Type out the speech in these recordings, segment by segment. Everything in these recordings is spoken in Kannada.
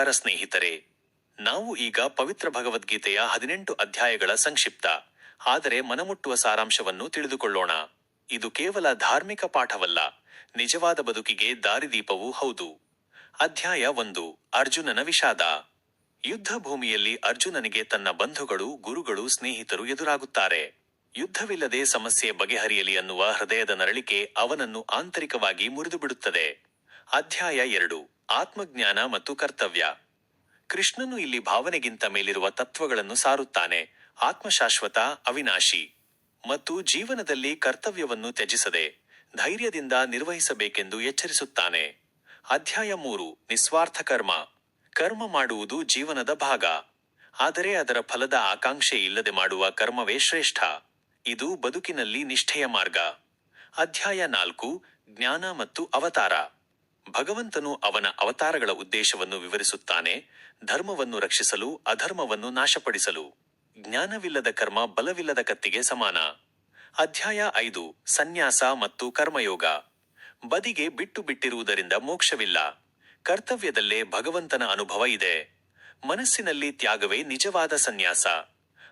ನಮಸ್ಕಾರ ಸ್ನೇಹಿತರೆ. ನಾವು ಈಗ ಪವಿತ್ರ ಭಗವದ್ಗೀತೆಯ ಹದಿನೆಂಟು ಅಧ್ಯಾಯಗಳ ಸಂಕ್ಷಿಪ್ತ. ಆದರೆ ಮನಮುಟ್ಟುವ ಸಾರಾಂಶವನ್ನು ತಿಳಿದುಕೊಳ್ಳೋಣ. ಇದು ಕೇವಲ ಧಾರ್ಮಿಕ ಪಾಠವಲ್ಲ. ನಿಜವಾದ ಬದುಕಿಗೆ ದಾರಿದೀಪವೂ ಹೌದು. ಅಧ್ಯಾಯ ಒಂದು, ಅರ್ಜುನನ ವಿಷಾದ. ಯುದ್ಧ ಭೂಮಿಯಲ್ಲಿ ಅರ್ಜುನನಿಗೆ ತನ್ನ ಬಂಧುಗಳು, ಗುರುಗಳು, ಸ್ನೇಹಿತರು ಎದುರಾಗುತ್ತಾರೆ. ಯುದ್ಧವಿಲ್ಲದೆ ಸಮಸ್ಯೆ ಬಗೆಹರಿಯಲಿ ಅನ್ನುವ ಹೃದಯದ ನರಳಿಕೆ ಅವನನ್ನು ಆಂತರಿಕವಾಗಿ ಮುರಿದುಬಿಡುತ್ತದೆ. ಅಧ್ಯಾಯ ಎರಡು ಆತ್ಮಜ್ಞಾನ ಮತ್ತು ಕರ್ತವ್ಯ. ಕೃಷ್ಣನು ಇಲ್ಲಿ ಭಾವನೆಗಿಂತ ಮೇಲಿರುವ ತತ್ವಗಳನ್ನು ಸಾರುತ್ತಾನೆ. ಆತ್ಮಶಾಶ್ವತ, ಅವಿನಾಶಿ ಮತ್ತು ಜೀವನದಲ್ಲಿ ಕರ್ತವ್ಯವನ್ನು ತ್ಯಜಿಸದೆ ಧೈರ್ಯದಿಂದ ನಿರ್ವಹಿಸಬೇಕೆಂದು ಎಚ್ಚರಿಸುತ್ತಾನೆ. ಅಧ್ಯಾಯ ಮೂರು, ನಿಸ್ವಾರ್ಥ ಕರ್ಮ. ಕರ್ಮ ಮಾಡುವುದು ಜೀವನದ ಭಾಗ. ಆದರೆ ಅದರ ಫಲದ ಆಕಾಂಕ್ಷೆ ಇಲ್ಲದೆ ಮಾಡುವ ಕರ್ಮವೇ ಶ್ರೇಷ್ಠ. ಇದು ಬದುಕಿನಲ್ಲಿ ನಿಷ್ಠೆಯ ಮಾರ್ಗ. ಅಧ್ಯಾಯ ನಾಲ್ಕು, ಜ್ಞಾನ ಮತ್ತು ಅವತಾರ. ಭಗವಂತನು ಅವನ ಅವತಾರಗಳ ಉದ್ದೇಶವನ್ನು ವಿವರಿಸುತ್ತಾನೆ, ಧರ್ಮವನ್ನು ರಕ್ಷಿಸಲು, ಅಧರ್ಮವನ್ನು ನಾಶಪಡಿಸಲು. ಜ್ಞಾನವಿಲ್ಲದ ಕರ್ಮ ಬಲವಿಲ್ಲದ ಕತ್ತಿಗೆ ಸಮಾನ. ಅಧ್ಯಾಯ ಐದು, ಸನ್ಯಾಸ ಮತ್ತು ಕರ್ಮಯೋಗ. ಬದಿಗೆ ಬಿಟ್ಟು ಬಿಟ್ಟಿರುವುದರಿಂದ ಮೋಕ್ಷವಿಲ್ಲ. ಕರ್ತವ್ಯದಲ್ಲೇ ಭಗವಂತನ ಅನುಭವ ಇದೆ. ಮನಸ್ಸಿನಲ್ಲಿ ತ್ಯಾಗವೇ ನಿಜವಾದ ಸನ್ಯಾಸ.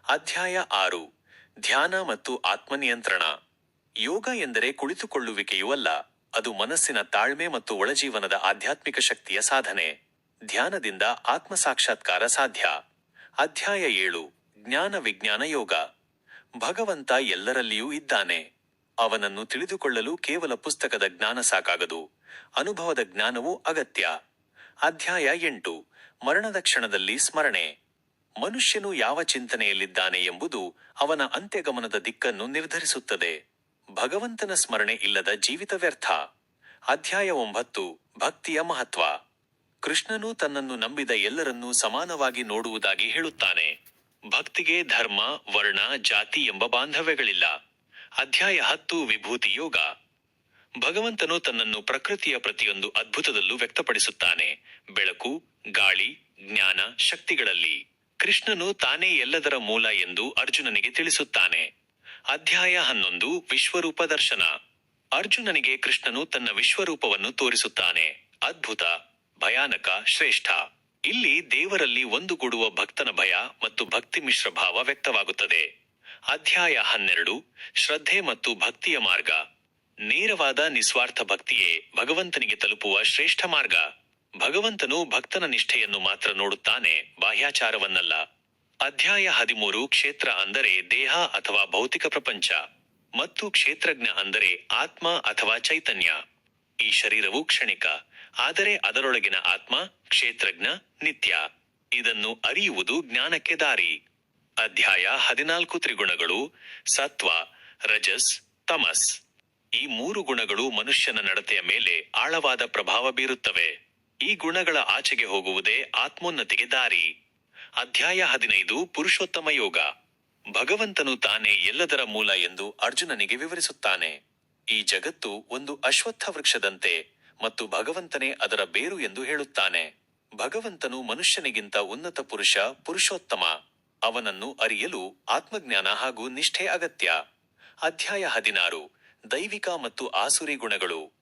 ಅಧ್ಯಾಯ ಆರು, ಧ್ಯಾನ ಮತ್ತು ಆತ್ಮನಿಯಂತ್ರಣ. ಯೋಗ ಎಂದರೆ ಕುಳಿತುಕೊಳ್ಳುವಿಕೆಯೂ ಅಲ್ಲ. ಅದು ಮನಸ್ಸಿನ ತಾಳ್ಮೆ ಮತ್ತು ಒಳಜೀವನದ ಆಧ್ಯಾತ್ಮಿಕ ಶಕ್ತಿಯ ಸಾಧನೆ. ಧ್ಯಾನದಿಂದ ಆತ್ಮ ಸಾಕ್ಷಾತ್ಕಾರ ಸಾಧ್ಯ. ಅಧ್ಯಾಯ ಏಳು, ಜ್ಞಾನ ವಿಜ್ಞಾನ ಯೋಗ. ಭಗವಂತ ಎಲ್ಲರಲ್ಲಿಯೂ ಇದ್ದಾನೆ. ಅವನನ್ನು ತಿಳಿದುಕೊಳ್ಳಲು ಕೇವಲ ಪುಸ್ತಕದ ಜ್ಞಾನ ಸಾಕಾಗದು. ಅನುಭವದ ಜ್ಞಾನವೂ ಅಗತ್ಯ. ಅಧ್ಯಾಯ ಎಂಟು, ಮರಣದ ಕ್ಷಣದಲ್ಲಿ ಸ್ಮರಣೆ. ಮನುಷ್ಯನು ಯಾವ ಚಿಂತನೆಯಲ್ಲಿದ್ದಾನೆ ಎಂಬುದು ಅವನ ಅಂತ್ಯಗಮನದ ದಿಕ್ಕನ್ನು ನಿರ್ಧರಿಸುತ್ತದೆ. ಭಗವಂತನ ಸ್ಮರಣೆ ಇಲ್ಲದ ಜೀವಿತ ವ್ಯರ್ಥ. ಅಧ್ಯಾಯ ಒಂಬತ್ತು, ಭಕ್ತಿಯ ಮಹತ್ವ. ಕೃಷ್ಣನು ತನ್ನನ್ನು ನಂಬಿದ ಎಲ್ಲರನ್ನೂ ಸಮಾನವಾಗಿ ನೋಡುವುದಾಗಿ ಹೇಳುತ್ತಾನೆ. ಭಕ್ತಿಗೆ ಧರ್ಮ, ವರ್ಣ, ಜಾತಿ ಎಂಬ ಬಾಂಧವ್ಯಗಳಿಲ್ಲ. ಅಧ್ಯಾಯ ಹತ್ತು, ವಿಭೂತಿ ಯೋಗ. ಭಗವಂತನು ತನ್ನನ್ನು ಪ್ರಕೃತಿಯ ಪ್ರತಿಯೊಂದು ಅದ್ಭುತದಲ್ಲೂ ವ್ಯಕ್ತಪಡಿಸುತ್ತಾನೆ. ಬೆಳಕು, ಗಾಳಿ, ಜ್ಞಾನ, ಶಕ್ತಿಗಳಲ್ಲಿ. ಕೃಷ್ಣನು ತಾನೇ ಎಲ್ಲದರ ಮೂಲ ಎಂದು ಅರ್ಜುನನಿಗೆ ತಿಳಿಸುತ್ತಾನೆ. ಅಧ್ಯಾಯ ಹನ್ನೊಂದು, ವಿಶ್ವರೂಪ ದರ್ಶನ. ಅರ್ಜುನನಿಗೆ ಕೃಷ್ಣನು ತನ್ನ ವಿಶ್ವರೂಪವನ್ನು ತೋರಿಸುತ್ತಾನೆ. ಅದ್ಭುತ, ಭಯಾನಕ, ಶ್ರೇಷ್ಠ. ಇಲ್ಲಿ ದೇವರಲ್ಲಿ ಒಂದುಗೂಡುವ ಭಕ್ತನ ಭಯ ಮತ್ತು ಭಕ್ತಿ ಮಿಶ್ರ ಭಾವ ವ್ಯಕ್ತವಾಗುತ್ತದೆ. ಅಧ್ಯಾಯ ಹನ್ನೆರಡು, ಶ್ರದ್ಧೆ ಮತ್ತು ಭಕ್ತಿಯ ಮಾರ್ಗ. ನೇರವಾದ ನಿಸ್ವಾರ್ಥ ಭಕ್ತಿಯೇ ಭಗವಂತನಿಗೆ ತಲುಪುವ ಶ್ರೇಷ್ಠ ಮಾರ್ಗ. ಭಗವಂತನು ಭಕ್ತನ ನಿಷ್ಠೆಯನ್ನು ಮಾತ್ರ ನೋಡುತ್ತಾನೆ, ಬಾಹ್ಯಾಚಾರವನ್ನಲ್ಲ. ಅಧ್ಯಾಯ ಹದಿಮೂರು ಕ್ಷೇತ್ರ ಅಂದರೆ ದೇಹ ಅಥವಾ ಭೌತಿಕ ಪ್ರಪಂಚ, ಮತ್ತು ಕ್ಷೇತ್ರಜ್ಞ ಅಂದರೆ ಆತ್ಮ ಅಥವಾ ಚೈತನ್ಯ. ಈ ಶರೀರವು ಕ್ಷಣಿಕ, ಆದರೆ ಅದರೊಳಗಿನ ಆತ್ಮ ಕ್ಷೇತ್ರಜ್ಞ ನಿತ್ಯ. ಇದನ್ನು ಅರಿಯುವುದು ಜ್ಞಾನಕ್ಕೆ ದಾರಿ. ಅಧ್ಯಾಯ ಹದಿನಾಲ್ಕು ತ್ರಿಗುಣಗಳು ಸತ್ವ, ರಜಸ್, ತಮಸ್. ಈ ಮೂರು ಗುಣಗಳು ಮನುಷ್ಯನ ನಡತೆಯ ಮೇಲೆ ಆಳವಾದ ಪ್ರಭಾವ ಬೀರುತ್ತವೆ. ಈ ಗುಣಗಳ ಆಚೆಗೆ ಹೋಗುವುದೇ ಆತ್ಮೋನ್ನತಿಗೆ ದಾರಿ. ಅಧ್ಯಾಯ ಹದಿನೈದು, ಪುರುಷೋತ್ತಮ ಯೋಗ. ಭಗವಂತನು ತಾನೇ ಎಲ್ಲದರ ಮೂಲ ಎಂದು ಅರ್ಜುನನಿಗೆ ವಿವರಿಸುತ್ತಾನೆ. ಈ ಜಗತ್ತು ಒಂದು ಅಶ್ವತ್ಥ ವೃಕ್ಷದಂತೆ ಮತ್ತು ಭಗವಂತನೇ ಅದರ ಬೇರು ಎಂದು ಹೇಳುತ್ತಾನೆ. ಭಗವಂತನು ಮನುಷ್ಯನಿಗಿಂತ ಉನ್ನತ ಪುರುಷ, ಪುರುಷೋತ್ತಮ. ಅವನನ್ನು ಅರಿಯಲು ಆತ್ಮಜ್ಞಾನ ಹಾಗೂ ನಿಷ್ಠೆ ಅಗತ್ಯ. ಅಧ್ಯಾಯ ಹದಿನಾರು, ದೈವಿಕ ಮತ್ತು ಆಸುರಿ ಗುಣಗಳು.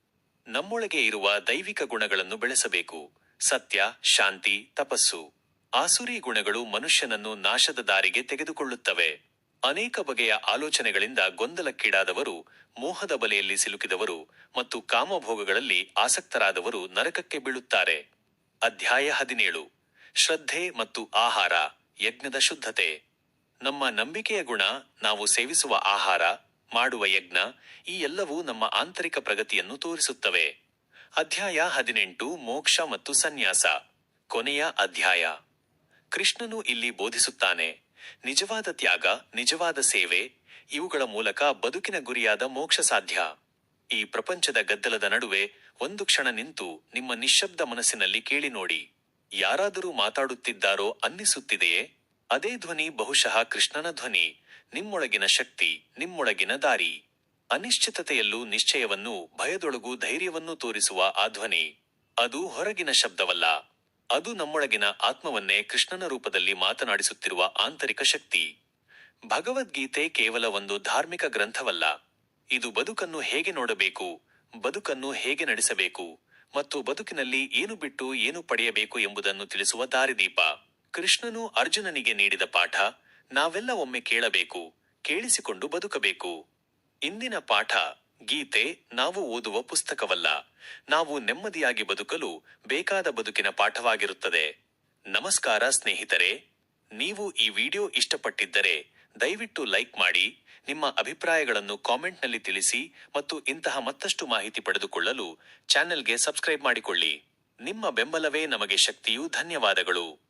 ನಮ್ಮೊಳಗೆ ಇರುವ ದೈವಿಕ ಗುಣಗಳನ್ನು ಬೆಳೆಸಬೇಕು. ಸತ್ಯ, ಶಾಂತಿ, ತಪಸ್ಸು. ಆಸುರಿ ಗುಣಗಳು ಮನುಷ್ಯನನ್ನು ನಾಶದ ದಾರಿಗೆ ತೆಗೆದುಕೊಳ್ಳುತ್ತವೆ. ಅನೇಕ ಬಗೆಯ ಆಲೋಚನೆಗಳಿಂದ ಗೊಂದಲಕ್ಕೀಡಾದವರು, ಮೋಹದ ಬಲೆಯಲ್ಲಿ ಸಿಲುಕಿದವರು ಮತ್ತು ಕಾಮಭೋಗಗಳಲ್ಲಿ ಆಸಕ್ತರಾದವರು ನರಕಕ್ಕೆ ಬೀಳುತ್ತಾರೆ. ಅಧ್ಯಾಯ ಹದಿನೇಳು. ಶ್ರದ್ಧೆ ಮತ್ತು ಆಹಾರ, ಯಜ್ಞದ ಶುದ್ಧತೆ. ನಮ್ಮ ನಂಬಿಕೆಯ ಗುಣ, ನಾವು ಸೇವಿಸುವ ಆಹಾರ, ಮಾಡುವ ಯಜ್ಞ, ಈ ಎಲ್ಲವೂ ನಮ್ಮ ಆಂತರಿಕ ಪ್ರಗತಿಯನ್ನು ತೋರಿಸುತ್ತವೆ. ಅಧ್ಯಾಯ ಹದಿನೆಂಟು, ಮೋಕ್ಷ ಮತ್ತು ಸನ್ಯಾಸ. ಕೊನೆಯ ಅಧ್ಯಾಯ. ಕೃಷ್ಣನು ಇಲ್ಲಿ ಬೋಧಿಸುತ್ತಾನೆ, ನಿಜವಾದ ತ್ಯಾಗ, ನಿಜವಾದ ಸೇವೆ, ಇವುಗಳ ಮೂಲಕ ಬದುಕಿನ ಗುರಿಯಾದ ಮೋಕ್ಷ ಸಾಧ್ಯ. ಈ ಪ್ರಪಂಚದ ಗದ್ದಲದ ನಡುವೆ ಒಂದು ಕ್ಷಣ ನಿಂತು ನಿಮ್ಮ ನಿಶ್ಶಬ್ದ ಮನಸ್ಸಿನಲ್ಲಿ ಕೇಳಿ ನೋಡಿ, ಯಾರಾದರೂ ಮಾತಾಡುತ್ತಿದ್ದಾರೋ ಅನ್ನಿಸುತ್ತಿದೆಯೇ? ಅದೇ ಧ್ವನಿ ಬಹುಶಃ ಕೃಷ್ಣನ ಧ್ವನಿ, ನಿಮ್ಮೊಳಗಿನ ಶಕ್ತಿ, ನಿಮ್ಮೊಳಗಿನ ದಾರಿ. ಅನಿಶ್ಚಿತತೆಯಲ್ಲೂ ನಿಶ್ಚಯವನ್ನು, ಭಯದೊಳಗೂ ಧೈರ್ಯವನ್ನು ತೋರಿಸುವ ಆ ಧ್ವನಿ, ಅದು ಹೊರಗಿನ ಶಬ್ದವಲ್ಲ. ಅದು ನಮ್ಮೊಳಗಿನ ಆತ್ಮವನ್ನೇ ಕೃಷ್ಣನ ರೂಪದಲ್ಲಿ ಮಾತನಾಡಿಸುತ್ತಿರುವ ಆಂತರಿಕ ಶಕ್ತಿ. ಭಗವದ್ಗೀತೆ ಕೇವಲ ಒಂದು ಧಾರ್ಮಿಕ ಗ್ರಂಥವಲ್ಲ. ಇದು ಬದುಕನ್ನು ಹೇಗೆ ನೋಡಬೇಕು, ಬದುಕನ್ನು ಹೇಗೆ ನಡೆಸಬೇಕು, ಮತ್ತು ಬದುಕಿನಲ್ಲಿ ಏನು ಬಿಟ್ಟು ಏನು ಪಡೆಯಬೇಕು ಎಂಬುದನ್ನು ತಿಳಿಸುವ ದಾರಿದೀಪ. ಕೃಷ್ಣನು ಅರ್ಜುನನಿಗೆ ನೀಡಿದ ಪಾಠ, ನಾವೆಲ್ಲ ಒಮ್ಮೆ ಕೇಳಬೇಕು, ಕೇಳಿಸಿಕೊಂಡು ಬದುಕಬೇಕು. ಇಂದಿನ ಪಾಠ ಗೀತೆ ನಾವು ಓದುವ ಪುಸ್ತಕವಲ್ಲ. ನಾವು ನೆಮ್ಮದಿಯಾಗಿ ಬದುಕಲು ಬೇಕಾದ ಬದುಕಿನ ಪಾಠವಾಗಿರುತ್ತದೆ. ನಮಸ್ಕಾರ ಸ್ನೇಹಿತರೆ. ನೀವು ಈ ವಿಡಿಯೋ ಇಷ್ಟಪಟ್ಟಿದ್ದರೆ ದಯವಿಟ್ಟು ಲೈಕ್ ಮಾಡಿ, ನಿಮ್ಮ ಅಭಿಪ್ರಾಯಗಳನ್ನು ಕಾಮೆಂಟ್ನಲ್ಲಿ ತಿಳಿಸಿ ಮತ್ತು ಇಂತಹ ಮತ್ತಷ್ಟು ಮಾಹಿತಿ ಪಡೆದುಕೊಳ್ಳಲು ಚಾನೆಲ್ಗೆ ಸಬ್ಸ್ಕ್ರೈಬ್ ಮಾಡಿಕೊಳ್ಳಿ. ನಿಮ್ಮ ಬೆಂಬಲವೇ ನಮಗೆ ಶಕ್ತಿಯು ಧನ್ಯವಾದಗಳು.